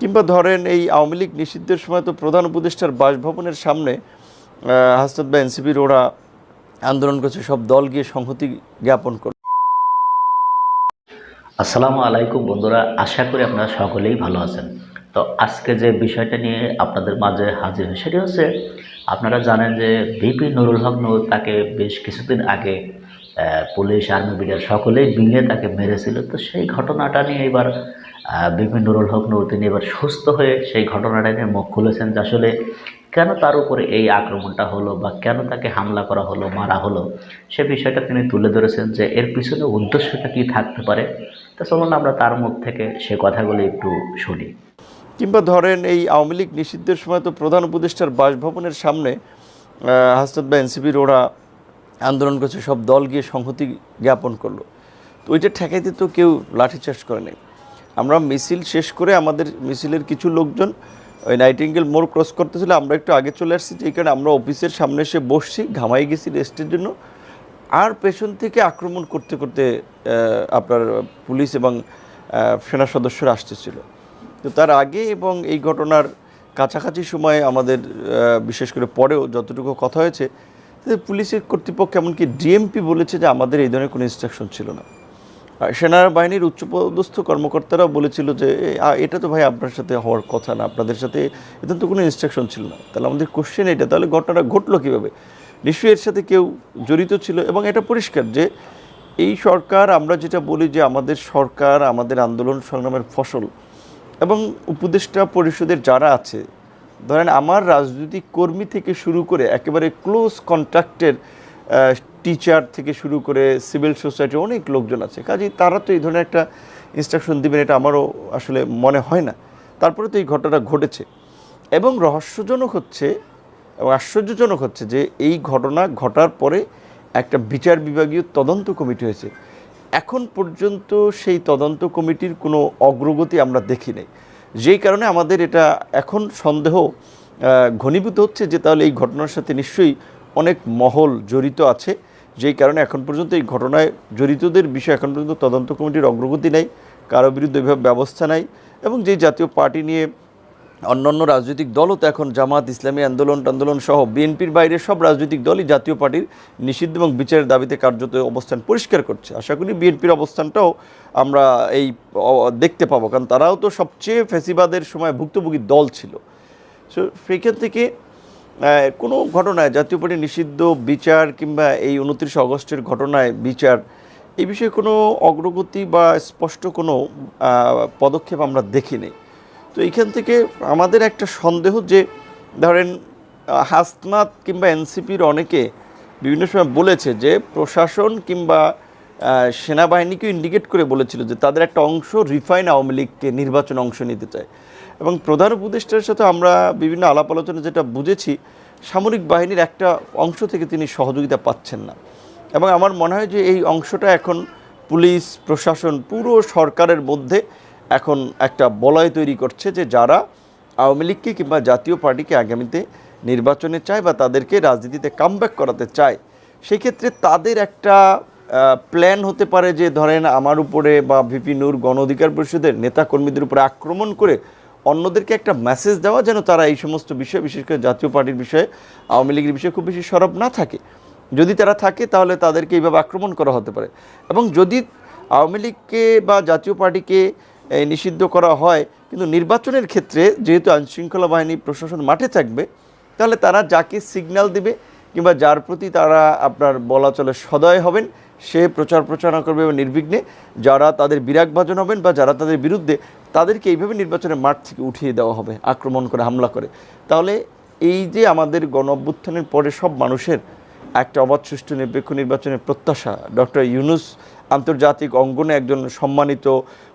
কিংবা ধরেন এই আওয়ামী লীগ নিষিদ্ধের সময় তো প্রধান উপদেষ্টার বাসভবনের সামনে হাসনাত বা এনসিপির ওরা আন্দোলন করছে, সব দল গিয়ে সংহতি জ্ঞাপন করল আসসালামু আলাইকুম বন্ধুরা, আশা করি আপনারা সকলেই ভালো আছেন। তো আজকে যে বিষয়টা নিয়ে আপনাদের মাঝে হাজির হয় সেটি হচ্ছে, আপনারা জানেন যে ভিপি নুরুল হক নূর তাকে বেশ কিছুদিন আগে পুলিশ, আর্মি বিডিআর সকলেই মিলে তাকে মেরেছিল। তো সেই ঘটনাটা নিয়ে এবার বিপি নুরুল হক নূর তিনি এবার সুস্থ হয়ে সেই ঘটনাটা নিয়ে মুখ খুলেছেন যে আসলে কেন তার উপরে এই আক্রমণটা হলো বা কেন তাকে হামলা করা হলো, মারা হলো, সে বিষয়টা তিনি তুলে ধরেছেন যে এর পিছনে উদ্দেশ্যটা কী থাকতে পারে। তো চলুন আমরা তার মুখ থেকে সে কথাগুলো একটু শুনি। কিংবা ধরেন এই আওয়ামী লীগ নিষিদ্ধের সময় তো প্রধান উপদেষ্টার বাসভবনের সামনে হাসনাত বা এনসিপির ওরা আন্দোলন করছে, সব দল গিয়ে সংহতি জ্ঞাপন করল। তো ওইটা ঠেকাইতে তো কেউ লাঠিচার্জ করে নাই আমরা মিছিল শেষ করে আমাদের মিছিলের কিছু লোকজন, ওই নাইটিঙ্গেল মোড় ক্রস করতেছিল, আমরা একটু আগে চলে আসছি যে কারণে আমরা অফিসের সামনে এসে বসছি, ঘামাই গেছি রেস্টের জন্য। আর পেছন থেকে আক্রমণ করতে করতে আপনার পুলিশ এবং সেনা সদস্যরা আসতেছিল। তো তার আগে এবং এই ঘটনার কাছাকাছি সময়ে আমাদের বিশেষ করে পরেও যতটুকু কথা হয়েছে পুলিশের কর্তৃপক্ষ এমনকি ডিএমপি বলেছে যে আমাদের এই ধরনের কোনো ইনস্ট্রাকশন ছিল না। সেনাবাহিনীর উচ্চপদস্থ কর্মকর্তারাও বলেছিল যে এটা তো ভাই আপনার সাথে হওয়ার কথা না, আপনাদের সাথে এটা তো কোনো ইনস্ট্রাকশন ছিল না। তাহলে আমাদের কোশ্চেন এটা, তাহলে ঘটনাটা ঘটলো কীভাবে? নিশ্চয়ই এর সাথে কেউ জড়িত ছিল এবং এটা পরিষ্কার যে, এই সরকার, আমরা যেটা বলি যে, আমাদের সরকার, আমাদের আন্দোলন সংগ্রামের ফসল এবং উপদেষ্টা পরিষদের যারা আছে, ধরেন আমার রাজনৈতিক কর্মী থেকে শুরু করে একেবারে ক্লোজ কন্ট্যাক্টের টিচার থেকে শুরু করে সিভিল সোসাইটি অনেক লোকজন আছে। কাজেই তারা তো এই ধরনের একটা ইনস্ট্রাকশন দিবেন, এটা আমারও আসলে মনে হয় না। তারপরে তো এই ঘটনাটা ঘটেছে। এবং রহস্যজনক হচ্ছে, এবং আশ্চর্যজনক হচ্ছে যে এই ঘটনা ঘটার পরে একটা বিচার বিভাগীয় তদন্ত কমিটি হয়েছে। এখন পর্যন্ত সেই তদন্ত কমিটির কোনো অগ্রগতি আমরা দেখি নাই। যেই কারণে আমাদের এটা এখন সন্দেহ ঘনীভূত হচ্ছে যে তাহলে এই ঘটনার সাথে নিশ্চয়ই অনেক মহল জড়িত আছে। যেই কারণে এখন পর্যন্ত এই ঘটনায় জড়িতদের বিষয়ে এখন পর্যন্ত তদন্ত কমিটির অগ্রগতি নেই, কারও বিরুদ্ধে এভাবে ব্যবস্থা নাই এবং যে জাতীয় পার্টি নিয়ে অন্যান্য রাজনৈতিক দলও তো এখন জামাত, ইসলামী আন্দোলন আন্দোলন সহ বিএনপির বাইরে সব রাজনৈতিক দলই জাতীয় পার্টির নিষিদ্ধ এবং বিচারের দাবিতে কার্যত অবস্থান পরিষ্কার করছে। আশা করি বিএনপির অবস্থানটাও আমরা এই দেখতে পাবো, কারণ তারাও তো সবচেয়ে ফেসিবাদের সময় ভুক্তভোগী দল ছিল। সো সেইখান থেকে কোনো ঘটনায় জাতীয় পার্টি নিষিদ্ধ বিচার কিংবা এই উনত্রিশ আগস্টের ঘটনায় বিচার এই বিষয়ে কোনো অগ্রগতি বা স্পষ্ট কোনো পদক্ষেপ আমরা দেখিনি। তো এইখান থেকে আমাদের একটা সন্দেহ যে ধরেন হাসনাত কিংবা এনসিপির অনেকে বিভিন্ন সময় বলেছে যে প্রশাসন কিংবা আহ, সেনাবাহিনীকেও ইন্ডিকেট করে বলেছিল যে তাদের একটা অংশ রিফাইন আওয়ামী লীগকে নির্বাচন অংশ নিতে চায়। এবং প্রধান উপদেষ্টার সাথে আমরা বিভিন্ন আলাপ আলোচনা যেটা বুঝেছি, সামরিক বাহিনীর একটা অংশ থেকে তিনি সহযোগিতা পাচ্ছেন না। এবং আমার মনে হয় যে এই অংশটা এখন পুলিশ, প্রশাসন, পুরো সরকারের মধ্যে এখন একটা বলয় তৈরি করছে যে যারা আওয়ামী লীগকে কিংবা জাতীয় পার্টিকে আগামীতে নির্বাচনে চায় বা তাদেরকে রাজনীতিতে কামব্যাক করাতে চায় সেই ক্ষেত্রে তাদের একটা প্ল্যান হতে পারে যে ধরেন আমার উপরে বা ভিপি নূর গণ অধিকার পরিষদের নেতাকর্মীদের উপরে আক্রমণ করে অন্যদেরকে একটা মেসেজ দেওয়া যেন তারা এই সমস্ত বিষয়ে, বিশেষ করে জাতীয় পার্টির বিষয়ে, আওয়ামী লীগের বিষয়ে খুব বেশি সরব না থাকে। যদি তারা থাকে, তাহলে তাদেরকে এইভাবে আক্রমণ করা হতে পারে। এবং যদি আওয়ামী লীগকে বা জাতীয় পার্টিকে নিষিদ্ধ করা হয়, কিন্তু নির্বাচনের ক্ষেত্রে যেহেতু আইনশৃঙ্খলা বাহিনী প্রশাসন মাঠে থাকবে, তাহলে তারা যাকে সিগন্যাল দিবে কিংবা যার প্রতি তারা আপনার বলা চলে সদয় হবেন, সে প্রচার প্রচারণা করবে এবং নির্বিঘ্নে যারা তাদের বিরাগভাজন হবেন বা যারা তাদের বিরুদ্ধে তাদেরকে এইভাবে নির্বাচনের মাঠ থেকে উঠিয়ে দেওয়া হবে, আক্রমণ করে, হামলা করে। তাহলে এই যে আমাদের গণ অভ্যুত্থানের পরে সব মানুষের একটা অবাধ সুষ্ঠু নিরপেক্ষ নির্বাচনের প্রত্যাশা, ডক্টর ইউনুস আন্তর্জাতিক অঙ্গনে একজন সম্মানিত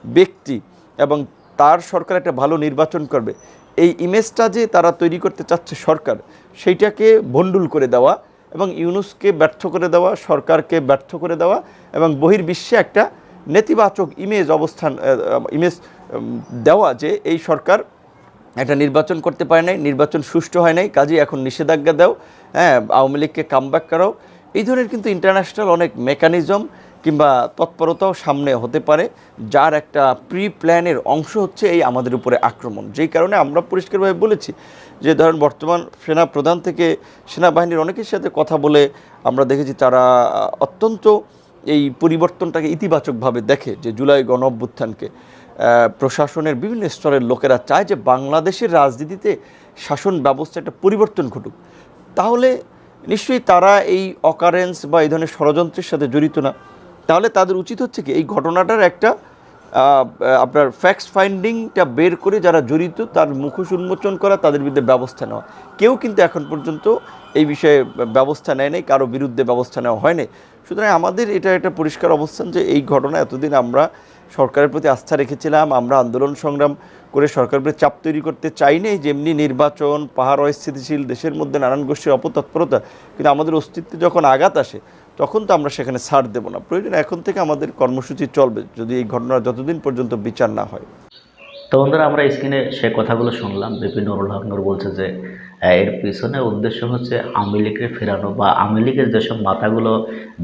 ব্যক্তি এবং তার সরকার একটা ভালো নির্বাচন করবে, এই ইমেজটা যে তারা তৈরি করতে চাচ্ছে সরকার, সেইটাকে ভণ্ডুল করে দেওয়া এবং ইউনুসকে ব্যর্থ করে দেওয়া, সরকারকে ব্যর্থ করে দেওয়া এবং বহির্বিশ্বে একটা নেতিবাচক ইমেজ অবস্থান ইমেজ দেওয়া যে এই সরকার একটা নির্বাচন করতে পারে নাই, নির্বাচন সুষ্ঠু হয় নাই, কাজেই এখন নিষেধাজ্ঞা দাও হ্যাঁ আওয়ামী লীগকে কামব্যাক করাও এই ধরনের কিন্তু ইন্টারন্যাশনাল অনেক মেকানিজম কিংবা তৎপরতাও সামনে হতে পারে, যার একটা প্রি প্ল্যানের অংশ হচ্ছে এই আমাদের উপরে আক্রমণ। যেই কারণে আমরা পরিষ্কারভাবে বলেছি যে, ধরেন বর্তমান সেনা প্রধান থেকে সেনাবাহিনীর অনেকের সাথে কথা বলে আমরা দেখেছি তারা অত্যন্ত এই পরিবর্তনটাকে ইতিবাচকভাবে দেখে যে জুলাই গণ অভ্যুত্থানকে প্রশাসনের বিভিন্ন স্তরের লোকেরা চায় যে বাংলাদেশের রাজনীতিতে শাসন ব্যবস্থা একটা পরিবর্তন ঘটুক। তাহলে নিশ্চয়ই তারা এই অকারেন্স বা এই ধরনের ষড়যন্ত্রের সাথে জড়িত না। তাহলে তাদের উচিত হচ্ছে কি, এই ঘটনাটার একটা আপনার ফ্যাক্টস ফাইন্ডিংটা বের করে যারা জড়িত তার মুখোশ উন্মোচন করা, তাদের বিরুদ্ধে ব্যবস্থা নেওয়া। কেউ কিন্তু এখন পর্যন্ত এই বিষয়ে ব্যবস্থা নেয় নাই, কারও বিরুদ্ধে ব্যবস্থা নেওয়া হয়নি সুতরাং আমাদের এটা একটা পরিষ্কার অবস্থান যে এই ঘটনা এতদিন আমরা সরকারের প্রতি আস্থা রেখেছিলাম, আমরা আন্দোলন সংগ্রাম করে সরকারের প্রতি চাপ তৈরি করতে চাইনি যেমনি নির্বাচন, পাহাড় অস্থিতিশীল, দেশের মধ্যে নানান গোষ্ঠীর অপতৎপরতা, কিন্তু আমাদের অস্তিত্বে যখন আঘাত আসে, তখন তো আমরা সেখানে ছাড় দেব না। প্রয়োজন এখন থেকে আমাদের কর্মসূচি চলবে, যদি এই ঘটনা যতদিন পর্যন্ত বিচার না হয়। তো বন্ধুরা, আমরা স্ক্রিনে সে কথাগুলো শুনলাম। বিপিন নুরুল হক বলছে যে এর পিছনে উদ্দেশ্য হচ্ছে আওয়ামী লীগকে ফেরানো বা আওয়ামী লীগের যেসব মাথাগুলো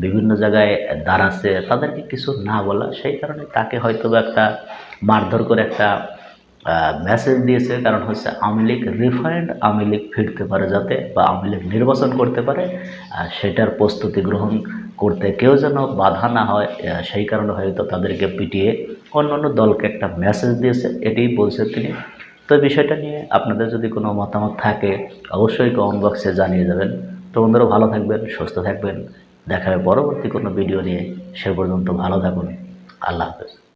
বিভিন্ন জায়গায় দাঁড়াচ্ছে, তাদেরকে কিছু না বলা, সেই কারণে তাকে হয়তো একটা মারধর করে একটা মেসেজ দিয়েছে। কারণ হচ্ছে আওয়ামী লীগ রিফাইন্ড আওয়ামী লীগ ফিরতে পারে যাতে বা আওয়ামী লীগ নির্বাচন করতে পারে সেটার প্রস্তুতি গ্রহণ করতে কেউ যেন বাধা না হয় সেই কারণে হয়তো তাদেরকে পিটিয়ে অন্য অন্য দলকে একটা মেসেজ দিয়েছে, এটাই বলছে তিনি। তো বিষয়টা নিয়ে আপনাদের যদি কোনো মতামত থাকে, অবশ্যই কমেন্ট বক্সে জানিয়ে যাবেন তো বন্ধুরা, ভালো থাকবেন, সুস্থ থাকবেন। দেখা হবে পরবর্তী কোনো ভিডিও নিয়ে। সে পর্যন্ত ভালো থাকুন। আল্লাহ হাফেজ।